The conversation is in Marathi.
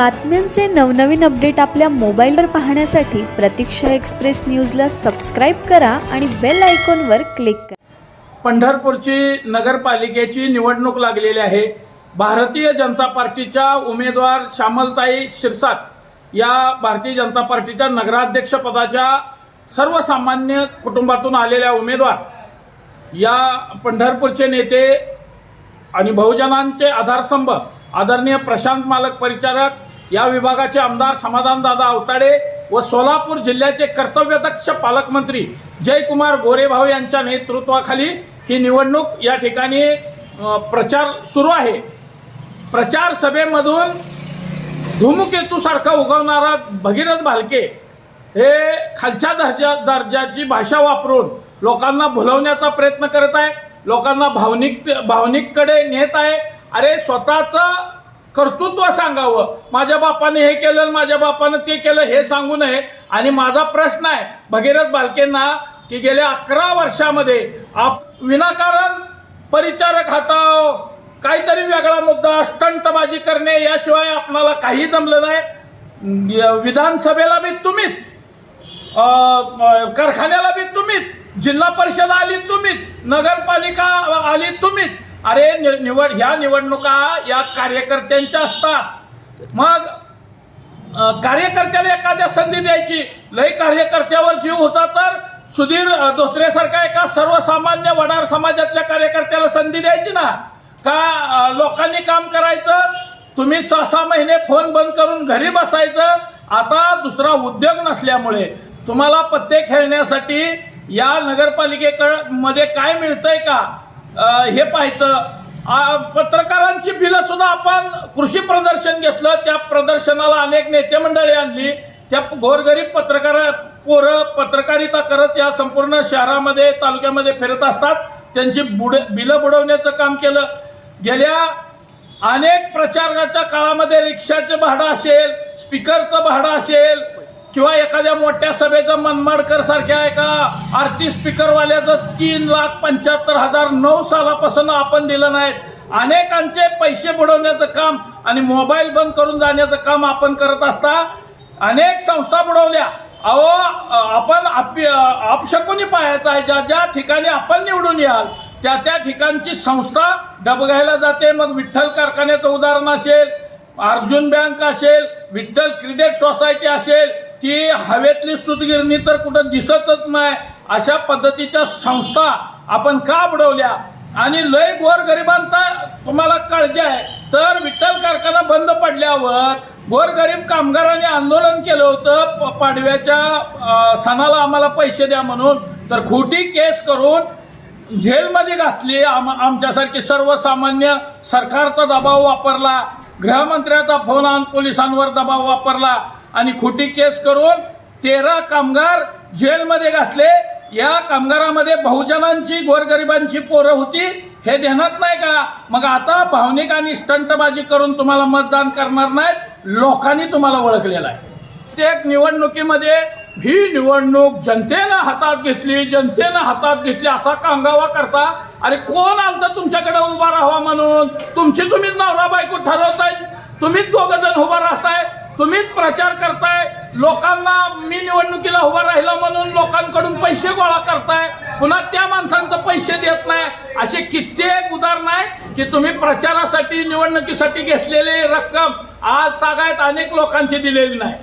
बातम्यांचे नवनवीन अपडेट आपल्या मोबाईलवर पाहण्यासाठी प्रतीक्षा एक्सप्रेस न्यूजला सबस्क्राईब करा आणि बेल आयकॉनवर क्लिक करा. पंढरपूरची नगरपालिकेची निवडणूक लागलेली आहे. भारतीय जनता पार्टीच्या उमेदवार श्यामलताई शिरसाट या भारतीय जनता पार्टीच्या नगराध्यक्षपदाच्या सर्वसामान्य कुटुंबातून आलेल्या उमेदवार या पंढरपूरचे नेते आणि बहुजनांचे आधारस्तंभ आदरणीय प्रशांत मालक परिचारक या विभागाचे आमदार समाधानदादा अवताडे व सोलापूर जिल्ह्याचे कर्तव्यदक्ष पालकमंत्री जयकुमार गोरेभाऊ यांच्या नेतृत्वाखाली ही निवडणूक या ठिकाणी प्रचार सुरू आहे. प्रचार सभेमधून धूमकेतूसारखा उगवणारा भगीरथ भालके हे खालच्या दर्जा दर्जाची भाषा वापरून लोकांना भुलवण्याचा प्रयत्न करत आहे लोकांना भावनिक भावनिककडे नेत आहे. अरे स्वतःचं कर्तृत्व सांगावं. माझ्या बापाने हे केलं आणि माझ्या बापानं ते केलं हे सांगू नये. आणि माझा प्रश्न आहे भगीरथ बालकेंना की गेल्या अकरा वर्षामध्ये आप विनाकारण परिचारक हटाव काहीतरी वेगळा मुद्दा स्टंटबाजी करणे याशिवाय आपणाला काही जमलं नाही. विधानसभेला बी तुम्हीच. कारखान्याला बी तुम्हीच. जिल्हा परिषद आली तुम्हीच. नगरपालिका आली तुम्हीच. अरे नि- निवड ह्या निवडणुका या कार्यकर्त्यांच्या असतात. मग कार्यकर्त्याला एखाद्या संधी द्यायची लय कार्यकर्त्यावर जीव होता तर सुधीर अ, धोत्रेसारखा एका सर्वसामान्य वडार समाजातल्या कार्यकर्त्याला संधी द्यायची ना? का लोकांनी काम करायचं? तुम्ही सहा सहा महिने फोन बंद करून घरी बसायचं. आता दुसरा उद्योग नसल्यामुळे तुम्हाला पत्ते खेळण्यासाठी या नगरपालिकेकडे मध्ये काय मिळतंय का? हे पाहायचं. पत्रकारांची बिलं सुद्धा आपण कृषी प्रदर्शन घेतलं. त्या प्रदर्शनाला अनेक नेते मंडळी आणली. त्या गोरगरीब पत्रकार पोरं पत्रकारिता करत या संपूर्ण शहरामध्ये तालुक्यामध्ये फिरत असतात. त्यांची बुड बिलं बुडवण्याचं काम केलं. गेल्या अनेक प्रचाराच्या काळामध्ये रिक्षाचं भाडं असेल स्पीकरचं भाडं असेल किंवा एखाद्या मोठ्या सभेचं मनमाडकर सारख्या एका आरती स्पीकरवाल्याचं तीन लाख पंच्याहत्तर हजार नऊ सालापासून आपण दिलं नाहीत. अनेकांचे पैसे बुडवण्याचं काम आणि मोबाईल बंद करून जाण्याचं काम आपण करत असता अनेक संस्था बुडवल्या. अहो आपण आप अपशकुनी पाहायचं आहे ज्या ज्या ठिकाणी आपण निवडून याल त्या त्या ठिकाणची संस्था डबघायला जाते. मग विठ्ठल कारखान्याचं उदाहरण असेल अर्जुन बँक असेल विठ्ठल क्रेडिट सोसायटी असेल ती हवेतली सुतगिरणी तर कुठं दिसतच नाही. अशा पद्धतीच्या संस्था आपण का बुडवल्या? आणि लय गोरगरिबांचा तुम्हाला काळजी आहे. तर विठ्ठल कारखाना बंद पडल्यावर गोरगरीब कामगारांनी आंदोलन केलं होतं. प- पाडव्याच्या सणाला आम्हाला पैसे द्या म्हणून. तर खोटी केस करून जेलमध्ये घातली. आम आमच्यासारखी सर्वसामान्य सरकारचा दबाव वापरला. गृहमंत्र्याचा फोन आण पोलिसांवर दबाव वापरला. आणि खोटी केस करून तेरा कामगार जेलमध्ये घातले. या कामगारामध्ये बहुजनांची गोरगरिबांची पोरं होती. हे ध्यानात नाही का? मग आता भावनिक आणि स्टंटबाजी करून तुम्हाला मतदान करणार नाहीत. लोकांनी तुम्हाला ओळखलेलं आहे. प्रत्येक निवडणुकीमध्ये ही निवडणूक जनतेनं हातात घेतली जनतेनं हातात घेतली असा कांगावा करता. अरे कोण आलं तुमच्याकडे उभा राहावा म्हणून? तुमची तुम्हीच नवरा बायको ठरवताय. तुम्हीच दोघ जण उभा राहताय. तुम्हीच प्रचार करताय लोकांना मी निवडणुकीला उभा राहिला म्हणून लोकांकडून पैसे गोळा करताय पुन्हा त्या माणसांचं पैसे देत नाही. असे कित्येक उदाहरण आहेत की तुम्ही प्रचारासाठी निवडणुकीसाठी घेतलेली रक्कम आज तागायत अनेक लोकांची दिलेली नाही.